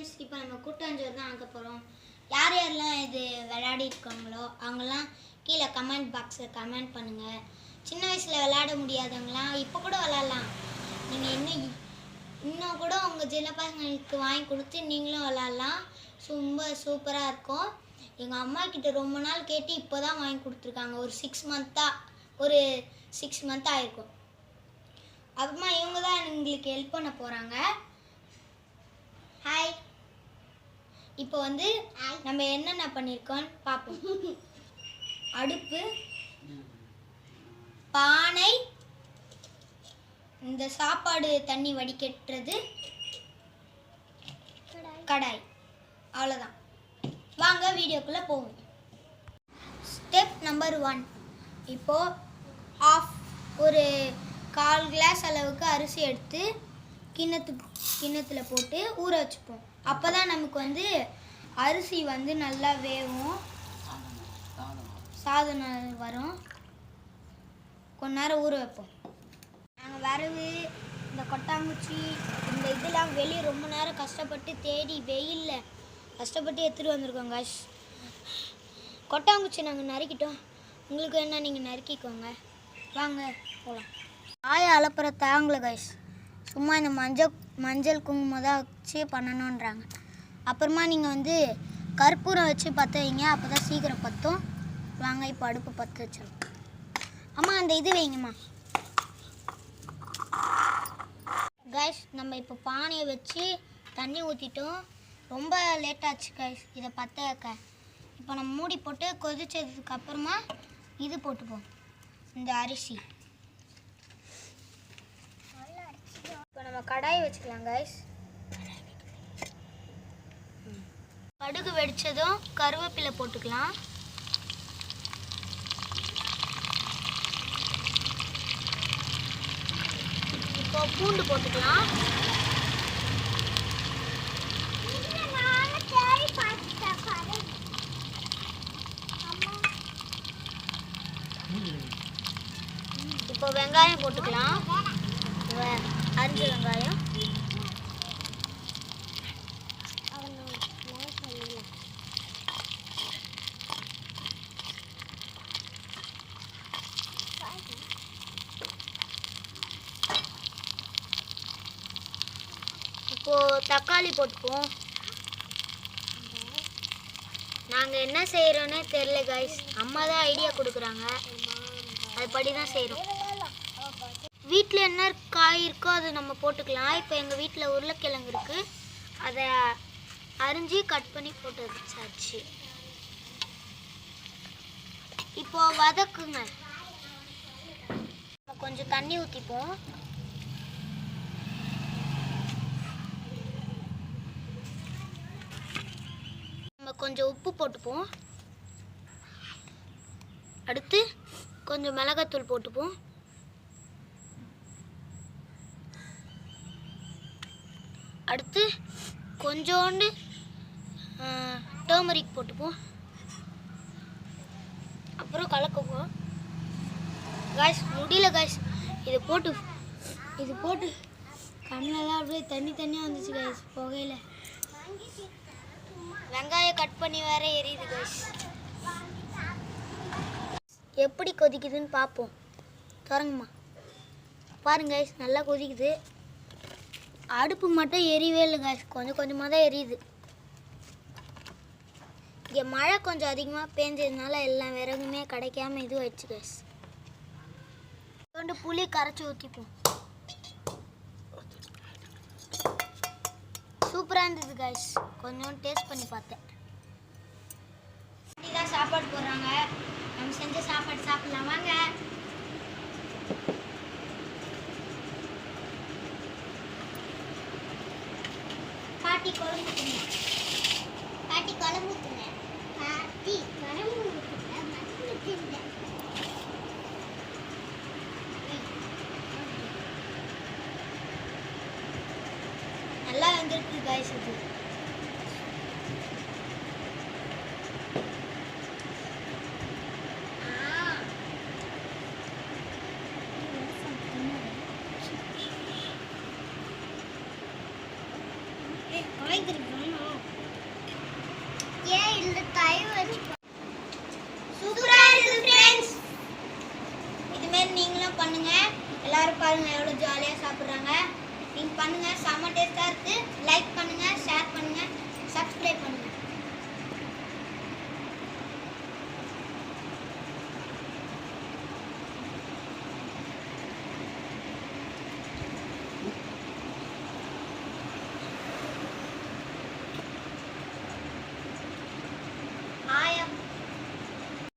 Friends இப்போ நம்ம கூட்டாஞ்சோறு தான் ஆக்க போகிறோம் யார் யாரெல்லாம் இது விளையாடி இருக்காங்களோ அவங்கெல்லாம் கீழே கமெண்ட் பாக்ஸில் கமெண்ட் பண்ணுங்கள் சின்ன வயசில் விளையாட முடியாதவங்களாம் இப்போ கூட விளாட்லாம் நீங்கள் இன்னும் இன்னும் கூட உங்கள் சின்ன பசங்களுக்கு வாங்கி கொடுத்து நீங்களும் விளாட்லாம் ரொம்ப சூப்பராக இருக்கும். எங்கள் அம்மா கிட்ட ரொம்ப நாள் கேட்டு இப்போ தான் வாங்கி கொடுத்துருக்காங்க. ஒரு சிக்ஸ் மந்த்தாக ஒரு சிக்ஸ் மந்த் ஆயிருக்கும். அப்புறமா இவங்க தான் எங்களுக்கு ஹெல்ப் பண்ண போகிறாங்க ஹாய் இப்போ வந்து நம்ம என்னென்ன பண்ணியிருக்கோம் பார்ப்போம் அடுப்பு பானை இந்த சாப்பாடு தண்ணி வடிகட்டுறது கடாய். அவ்வளோதான் வாங்க வீடியோக்குள்ளே போவோம். ஸ்டெப் நம்பர் ஒன் இப்போது ஆஃப் ஒரு கால் கிளாஸ் அளவுக்கு அரிசி எடுத்து கிண்ணத்து கிண்ணத்தில் போட்டு ஊற வச்சுப்போம். அப்போ தான் நமக்கு வந்து அரிசி வந்து நல்லா வேகும் சாதம் வரும். கொஞ்ச நேரம் ஊற வைப்போம். நாங்கள் வரவு இந்த கொட்டாங்குச்சி இந்த இதெல்லாம் வெளியே ரொம்ப நேரம் கஷ்டப்பட்டு தேடி வெயிலில் கஷ்டப்பட்டு எடுத்துகிட்டு வந்திருக்கோம் காஷ் கொட்டாங்குச்சி நாங்கள் நறுக்கிட்டோம். உங்களுக்கு என்ன நீங்கள் நறுக்கிக்கோங்க. வாங்க போகலாம் ஆய அலப்புற தாங்கலை கைஸ் சும்மா இந்த மஞ்சள் மஞ்சள் குங்குமம் தான் வச்சு பண்ணணுன்றாங்க. அப்புறமா நீங்கள் வந்து கற்பூரம் வச்சு பற்ற வைங்க அப்போ தான் சீக்கிரம் பற்றும் வாங்க இப்போ அடுப்பு பற்ற வச்சிடும் அம்மா அந்த இது வைங்கம்மா. கைஸ் நம்ம இப்போ பானையை வச்சு தண்ணி ஊற்றிட்டோம் ரொம்ப லேட் ஆச்சு கைஸ் இதை பற்ற வைக்க இப்போ நம்ம மூடி போட்டு கொதிச்சதுக்கு அப்புறமா இது போட்டுப்போம் இந்த அரிசி இப்போ நம்ம கடாய் வச்சுக்கலாம் கைஸ் கடுகு வெடிச்சதும் கருவேப்பிலை போட்டுக்கலாம். இப்போ பூண்டு போட்டுக்கலாம். இப்போ வெங்காயம் போட்டுக்கலாம். அஞ்சு வெங்காயம். இப்போது தக்காளி போட்டுப்போம் நாங்கள் என்ன செய்கிறோன்னே தெரில கைஸ் அம்மா தான் ஐடியா கொடுக்குறாங்க. அதுபடி தான் செய்கிறோம் வீட்டில் என்ன காய் இருக்கோ அதை நம்ம போட்டுக்கலாம். இப்போ எங்கள் வீட்டில் உருளைக்கிழங்கு இருக்குது அதை அரிஞ்சு கட் பண்ணி போட்டு வச்சாச்சு. இப்போ வதக்குங்க. கொஞ்சம் தண்ணி ஊற்றிப்போம் நம்ம கொஞ்சம் உப்பு போட்டுப்போம். அடுத்து கொஞ்சம் மிளகாத்தூள் போட்டுப்போம். அடுத்து கொஞ்சோண்டு டர்மரிக் போட்டுப்போம். அப்புறம் கலக்குவோம். காய்ஸ் முடியல காய்ஸ் இது போட்டு இது போட்டு கண்ணெல்லாம் அப்படியே தண்ணி தண்ணியாக வந்துச்சு காய்ஸ் புகையில. வெங்காயம் கட் பண்ணி வேற எரியுது காய்ஸ் எப்படி கொதிக்குதுன்னு பார்ப்போம் தொடங்குமா பாருங்க நல்லா கொதிக்குது. அடுப்பு மட்டும் எரியவே இல்லை கொஞ்சம் கொஞ்சமாக தான் எரியுது. இங்கே மழை கொஞ்சம் அதிகமாக பேஞ்சதுனால எல்லா விறகுமே கிடைக்காம இது வச்சு கொண்டு புளி கரைச்சி ஊற்றிப்போம் சூப்பராக இருந்தது கைஸ் கொஞ்சம் டேஸ்ட் பண்ணி பார்த்தேன். தான் சாப்பாடு போடுறாங்க. நம்ம செஞ்ச சாப்பாடு சாப்பிடலாம். வாங்க. பாட்டி குழம்பு வந்துருச்சு கைஸ் இது நீங்களும் பண்ணுங்க. எல்லாரும் பாருங்க எவ்வளோ ஜாலியாக சாப்பிட்றாங்க. நீங்கள் பண்ணுங்க. செம்ம டேஸ்ட்டாக இருக்குது லைக் பண்ணுங்க ஷேர் பண்ணுங்கள் பண்ணுங்க.